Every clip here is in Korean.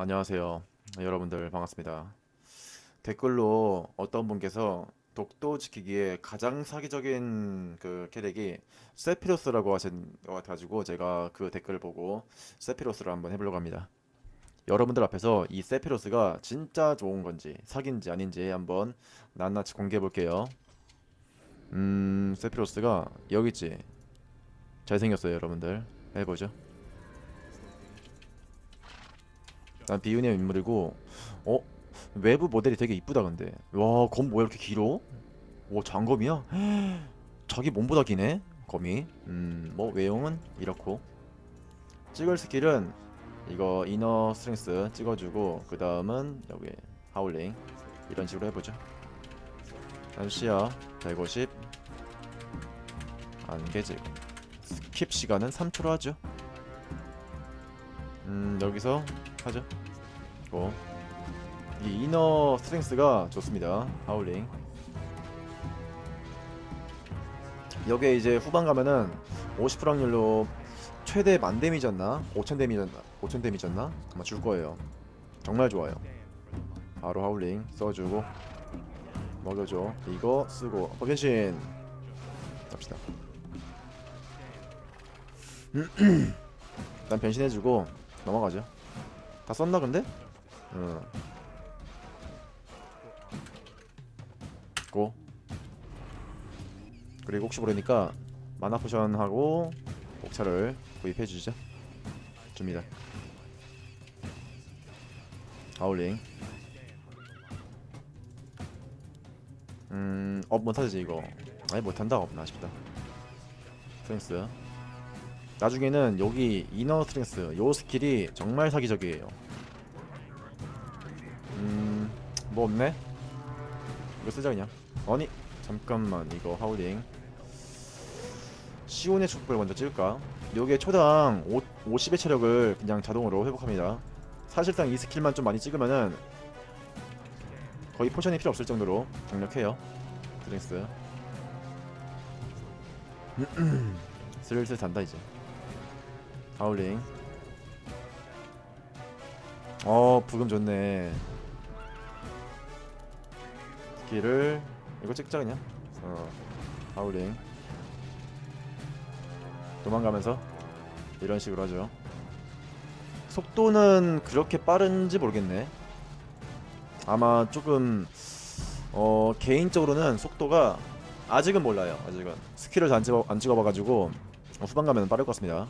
안녕하세요. 여러분들 반갑습니다. 댓글로 어떤 분께서 독도 지키기에 가장 사기적인 그 캐릭이 세피로스라고 하신 것 같아가지고 제가 그 댓글을 보고 세피로스를 한번 해보려고 합니다. 여러분들 앞에서 이 세피로스가 진짜 좋은 건지 사기인지 아닌지 한번 낱낱이 공개해 볼게요. 음, 세피로스가 여기 있지. 잘생겼어요, 여러분들. 해보죠. 난 비운의 인물이고 어? 외부 모델이 되게 이쁘다 근데. 와검 뭐야 이렇게 길어? 오 장검이야? 자기 몸보다 기네 검이. 음뭐 외형은 이렇고. 찍을 스킬은 이거 이너 스트렝스 찍어주고 그 다음은 여기 하울링. 이런 식으로 해보죠. 다음 시야 150 안개질 스킵 시간은 3초로 하죠. 음 여기서 하죠. 고. 이 이너 스트렝스가 좋습니다. 하울링. 여기에 이제 후반 가면은 50% 확률로 최대 만 데미지였나? 5천 데미지였나? 5천 데미지였나? 아마 줄 거예요. 정말 좋아요. 바로 하울링 써주고 먹여줘. 이거 쓰고 어, 변신. 갑시다. 일단 변신해주고 넘어가죠. 다 썼나 근데? 응. 고. 그리고 혹시 모르니까 마나 포션하고 옥차를 구입해 주죠. 줍니다. 아울링. 음, 업 못하지 이거. 아니 못한다 업 아쉽다. 스트렝스. 나중에는 여기 이너 스트렝스 요 스킬이 정말 사기적이에요. 음, 뭐 없네? 이거 쓰자 그냥. 아니, 잠깐만 이거 하울링. 시온의 축복을 먼저 찍을까? 요게 초당 5, 50의 체력을 그냥 자동으로 회복합니다. 사실상 이 스킬만 좀 많이 찍으면은 거의 포션이 필요 없을 정도로 강력해요. 스트렝스. 슬슬 단다 이제. 하울링. 어 부금 좋네. 스킬을 이거 찍자 그냥. 어 하울링. 도망가면서 이런 식으로 하죠. 속도는 그렇게 빠른지 모르겠네. 아마 조금 어 개인적으로는 속도가 아직은 몰라요 아직은. 스킬을 안, 찍어, 안 찍어봐가지고 어, 후반 가면 빠를 것 같습니다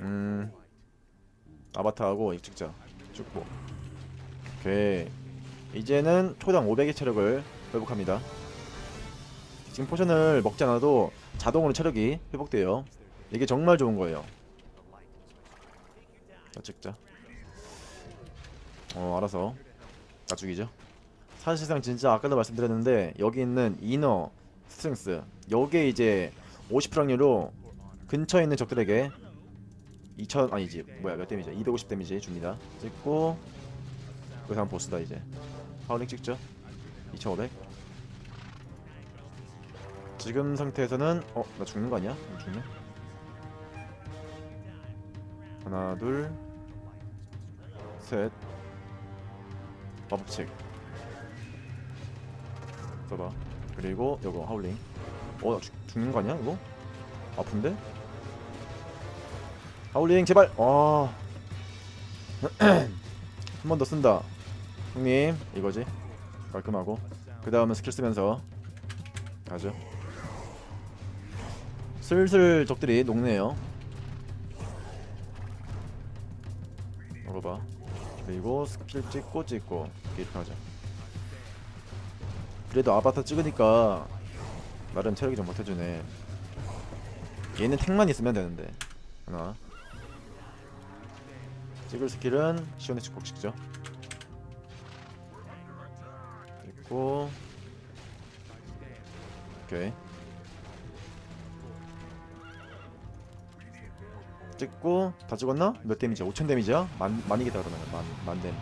음 아바타하고 찍자. 쭉보 오케이. 이제는 초당 500의 체력을 회복합니다. 지금 포션을 먹지 않아도 자동으로 체력이 회복돼요. 이게 정말 좋은 거예요. 자 찍자. 어 알아서. 나 죽이죠. 사실상 진짜 아까도 말씀드렸는데 여기 있는 이너 스트렝스 요게 이제 50% 확률로 근처에 있는 적들에게 2000 아니지 뭐야 몇 데미지? 250 데미지 줍니다. 찍고 그 다음 보스다 이제. 파울링 찍죠? 2500 지금 상태에서는 어 나 죽는 거 아니야? 안 죽네? 하나 둘셋. 마법책 써봐. 그리고 요거 하울링. 어나 죽는 거 아니야 이거? 아픈데? 하울링 제발. 아. 한번 더 쓴다. 형님 이거지. 깔끔하고. 그 다음은 스킬 쓰면서 가죠. 슬슬 적들이 녹네요. 먹어봐. 그리고 스킬 찍고 찍고. 이렇게 하자. 그래도 아바타 찍으니까 나름 체력이 좀 버텨주네. 얘는 택만 있으면 되는데. 하나 찍을 스킬은 시원의 축복 찍죠. 있고 오케이. 찍고 다 찍었나? 몇 데미지야? 5천 데미지야? 만, 만이겠다 그러면. 만, 만뎀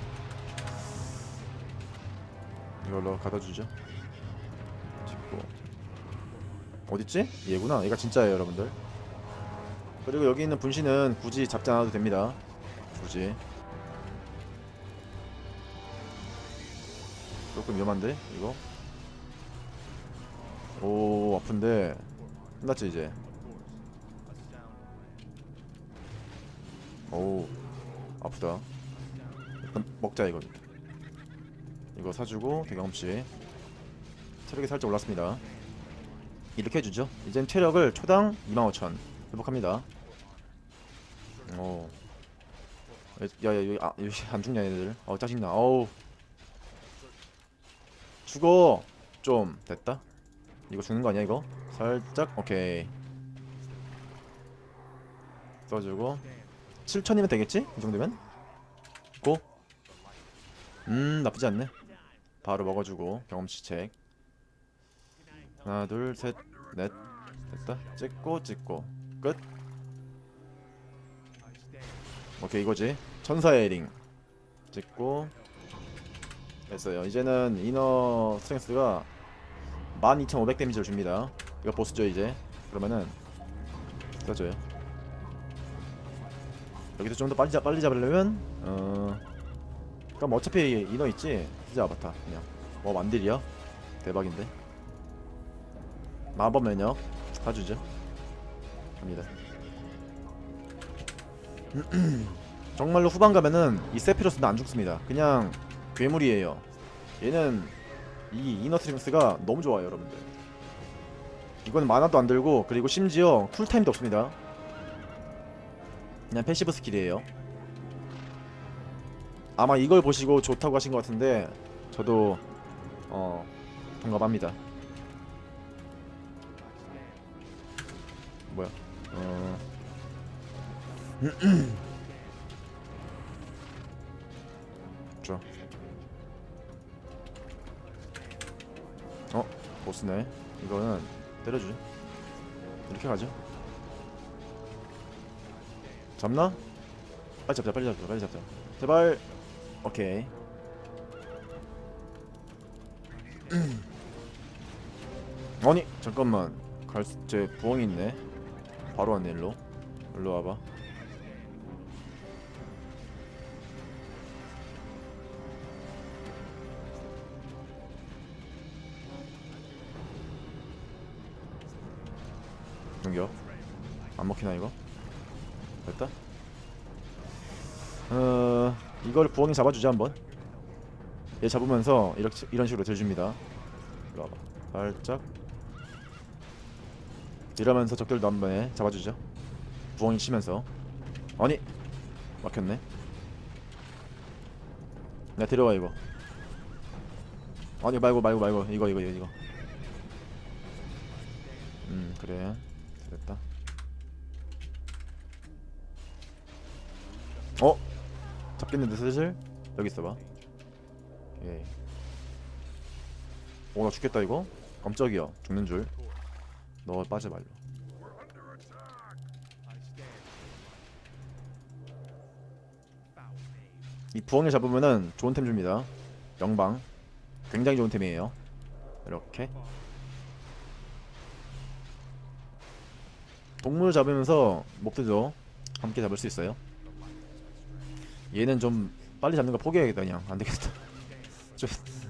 이걸로 가둬주죠. 찍고. 어딨지? 얘구나. 얘가 진짜예요 여러분들. 그리고 여기 있는 분신은 굳이 잡지 않아도 됩니다 굳이. 조금 위험한데 이거? 오 아픈데. 끝났지 이제. 오 아프다. 먹자 이거. 이거 사주고 대경험치 체력이 살짝 올랐습니다. 이렇게 해주죠. 이젠 체력을 초당 25,000 회복합니다. 오 야야 여기 아 여기 안 죽냐 얘들. 어 짜증나. 어우. 죽어. 좀 됐다. 이거 죽는 거 아니야 이거? 살짝? 오케이. 써주고. 7천이면 되겠지? 이 정도면? 고 음 나쁘지 않네. 바로 먹어주고 경험치 책. 하나 둘 셋 넷. 됐다. 찍고 찍고. 끝. 오케이 이거지 천사의 링 찍고 됐어요. 이제는 이너 스트렝스가 12,500 데미지를 줍니다. 이거 보스죠 이제? 그러면은 써줘요 여기서 좀 더 빨리, 잡, 빨리 잡으려면 어 그럼 어차피 이너 있지? 쓰자 아바타 그냥. 뭐 만딜이야? 대박인데. 마법 면역 사주죠. 갑니다 정말로 후반 가면은 이 세피로스는 안 죽습니다. 그냥 괴물이에요. 얘는 이 이너 스트링스가 너무 좋아요 여러분들. 이건 만화도 안 들고 그리고 심지어 쿨타임도 없습니다. 그냥 패시브 스킬이에요. 아마 이걸 보시고 좋다고 하신 것 같은데 저도 어 동감합니다. 뭐야? 어 어 보스네. 이거는 때려주죠 이렇게 가죠. 잡나? 빨리 잡자 빨리 잡자 빨리 잡자. 제발. 오케이. 아니 잠깐만. 갈제 부엉이 있네. 바로 왔네 일로. 일로 와봐 넘겨 안 먹히나 이거? 됐다. 어 이걸 부엉이 잡아주자 한번. 얘 잡으면서 이렇게 이런 식으로 들줍니다. 일로 와봐. 살짝. 이러면서 적들도 한 번에 잡아주죠. 부엉이 치면서. 아니 막혔네. 나 데려와 이거. 아니 말고 말고 말고. 이거 이거 이거 이거. 음 그래 됐다. 어? 잡겠는데 슬슬? 여기 있어봐. 예. 오나 죽겠다 이거? 깜짝이야. 죽는 줄 너 빠져 말로. 이 부엉이 잡으면은 좋은 템 줍니다. 영방. 굉장히 좋은 템이에요. 이렇게 동물 잡으면서 목들도 함께 잡을 수 있어요. 얘는 좀 빨리 잡는 거 포기해야겠다 그냥. 안 되겠다. 좀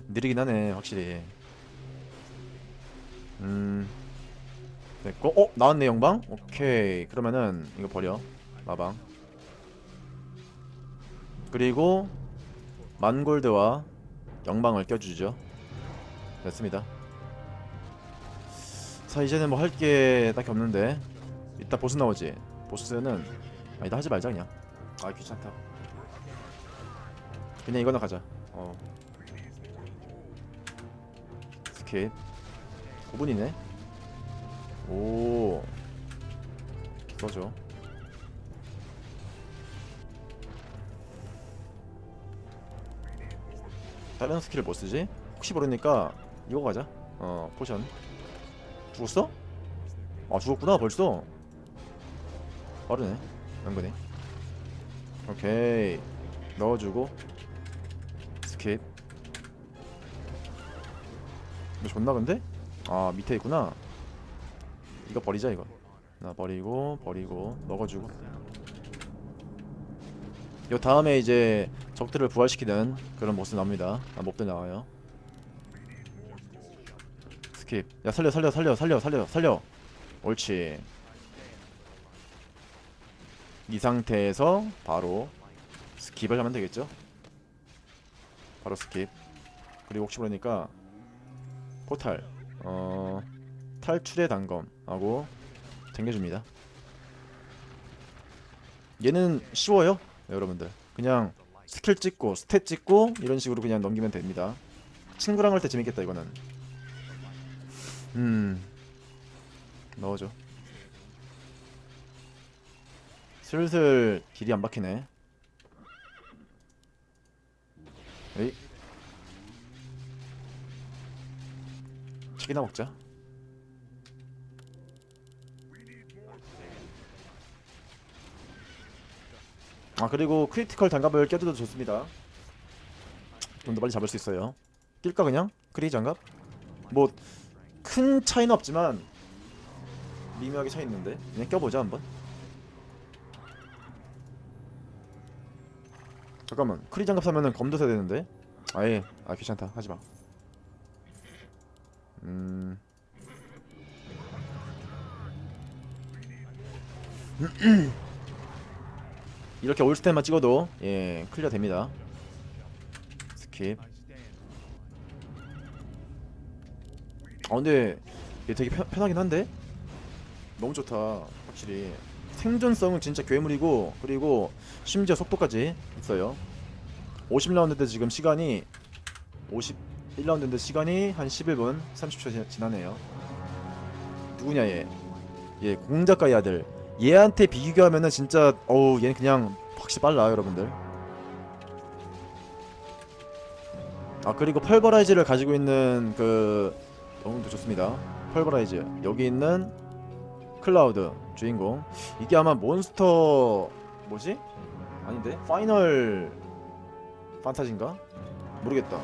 느리긴 하네 확실히. 음 됐고. 어 나왔네 영방? 오케이. 그러면은 이거 버려 마방. 그리고 만골드와 영방을 껴주죠. 됐습니다. 자 이제는 뭐 할 게 딱히 없는데 이따 보스 나오지. 보스는 아니다 하지 말자 그냥. 아 귀찮다. 그냥 이거나 가자. 어. 스킵 9분이네. 오. 써줘. 다른 스킬을 뭐 쓰지? 혹시 모르니까 이거 가자. 어 포션. 죽었어? 아 죽었구나 벌써 빠르네. 은근히 오케이. 넣어주고 스킵. 이거 존나 근데? 아 밑에 있구나. 이거 버리자 이거. 나 버리고 버리고 먹어주고. 요 다음에 이제 적들을 부활시키는 그런 모습 나옵니다. 아, 몹들 나와요. 스킵. 야 살려 살려 살려 살려 살려 살려. 옳지 이 상태에서 바로 스킵을 하면 되겠죠? 바로 스킵. 그리고 혹시 모르니까 포탈. 어 탈출의 단검하고 챙겨줍니다. 얘는 쉬워요 여러분들. 그냥 스킬 찍고 스탯 찍고 이런 식으로 그냥 넘기면 됩니다. 친구랑 할 때 재밌겠다 이거는. 음 넣어줘 슬슬 길이 안 박히네. 에이. 치킨나 먹자. 아 그리고 크리티컬 단갑을 껴줘도 좋습니다. 좀 더 빨리 잡을 수 있어요. 낄까 그냥? 크리 장갑? 뭐 큰 차이는 없지만 미묘하게 차이 있는데. 그냥 껴보자 한번 잠깐만. 크리 장갑 사면은 검도 사야 되는데. 아예. 아 귀찮다. 하지마. 음. 이렇게 올스텐만 찍어도 예 클리어 됩니다. 스킵. 아 근데 얘 되게 편, 편하긴 한데? 너무 좋다 확실히 생존성은 진짜 괴물이고 그리고 심지어 속도까지 있어요. 50라운드인데 지금 시간이 51라운드인데 시간이 한 11분 30초 지- 지나네요. 누구냐 얘? 얘 공작가의 아들 얘한테 비교하면은 진짜 어우 얘는 그냥 확실히 빨라 여러분들. 아 그리고 펄버라이즈를 가지고 있는 그 영웅도 좋습니다. 펄버라이즈. 여기 있는 클라우드 주인공 이게 아마 몬스터 뭐지? 아닌데? 파이널 판타지인가? 모르겠다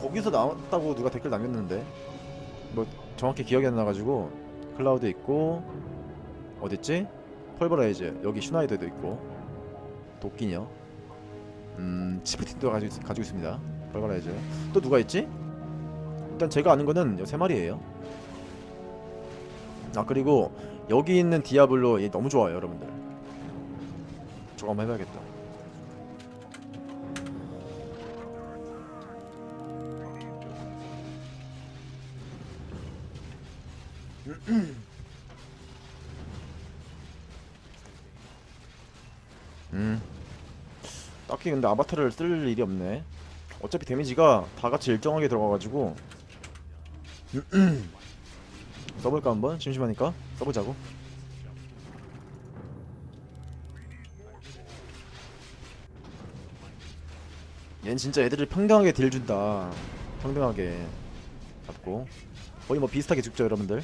거기서 나왔다고 누가 댓글 남겼는데 뭐 정확히 기억이 안 나가지고 클라우드 있고 어딨지? 펄버라이즈 여기 슈나이더도 있고 도끼녀 음 치프틴도 가지고, 있- 가지고 있습니다 펄버라이즈 또 누가 있지? 일단 제가 아는 거는 요세 마리예요 아 그리고 여기 있는 디아블로 얘 너무 좋아요 여러분들. 저거 한번 해봐야겠다. 음. 딱히 근데 아바타를 쓸 일이 없네. 어차피 데미지가 다 같이 일정하게 들어가가지고 써볼까 한번? 심심하니까? 써보자고. 얜 진짜 애들을 평등하게 딜 준다. 평등하게 잡고. 거의 뭐 비슷하게 죽죠 여러분들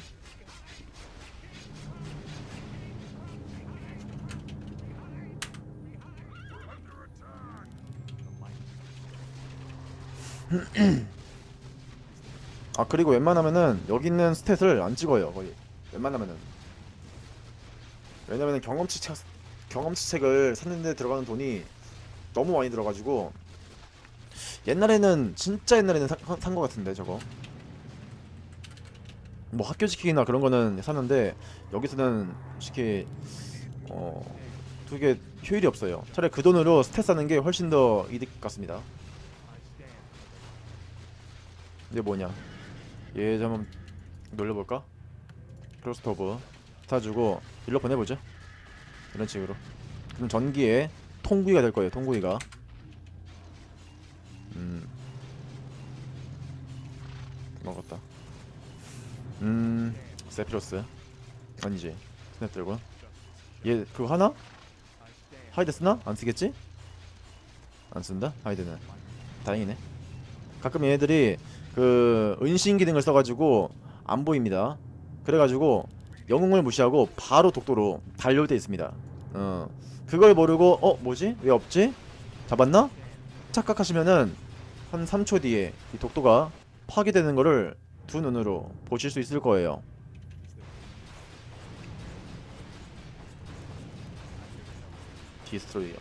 아 그리고 웬만하면은 여기 있는 스탯을 안 찍어요 거의. 웬만하면은. 왜냐면은 경험치 책 경험치 책을 샀는데 들어가는 돈이 너무 많이 들어가지고 옛날에는 진짜 옛날에는 산 거 같은데 저거. 뭐 학교 지키기나 그런 거는 샀는데 여기서는 솔직히 어 그게 효율이 없어요. 차라리 그 돈으로 스탯 사는 게 훨씬 더 이득 같습니다. 이게 뭐냐 얘좀 한번 놀려볼까? 크로스토브 타주고 일로 보내보죠. 이런 식으로. 그럼 전기에 통구이가 될 거예요 통구이가. 음. 먹었다. 음 세피로스. 아니지. 스냅 들고. 얘 그거 하나? 하이드 쓰나? 안 쓰겠지? 안 쓴다? 하이드는. 다행이네. 가끔 얘네들이 그 은신 기능을 써가지고 안 보입니다. 그래가지고 영웅을 무시하고 바로 독도로 달려올 때 있습니다. 어, 그걸 모르고 어 뭐지 왜 없지 잡았나 착각하시면은 한 3초 뒤에 이 독도가 파괴되는 거를 두 눈으로 보실 수 있을 거예요. 디스트로이어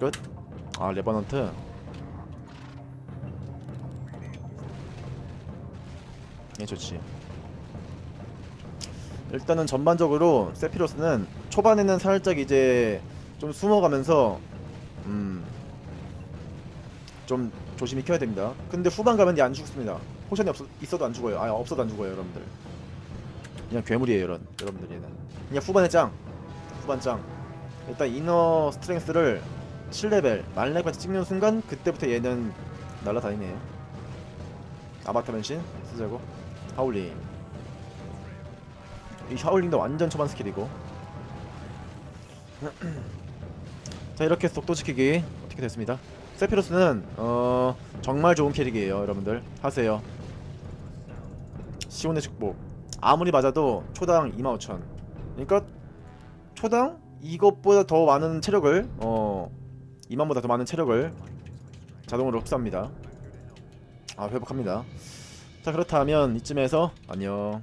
끝. 아 레버넌트 예 좋지 일단은 전반적으로 세피로스는 초반에는 살짝 이제 좀 숨어가면서 음 좀 조심히 켜야 됩니다. 근데 후반 가면 안 죽습니다. 포션이 없어, 있어도 안 죽어요. 아 없어도 안 죽어요, 여러분들. 그냥 괴물이에요, 이런 여러분들 얘는. 그냥 후반에 짱, 후반 짱. 일단 이너 스트렝스를 7레벨 만렙까지 찍는 순간 그때부터 얘는 날라다니네요. 아바타 변신 쓰자고. 하울링. 이 하울링도 완전 초반 스킬이고. 자 이렇게 속도 지키기 어떻게 됐습니다. 세피로스는 어 정말 좋은 캐릭이에요 여러분들 하세요 시온의 축복 아무리 맞아도 초당 25,000 그러니까 초당 이것보다 더 많은 체력을 어 2만보다 더 많은 체력을 자동으로 흡수합니다 아 회복합니다 자 그렇다면 이쯤에서 안녕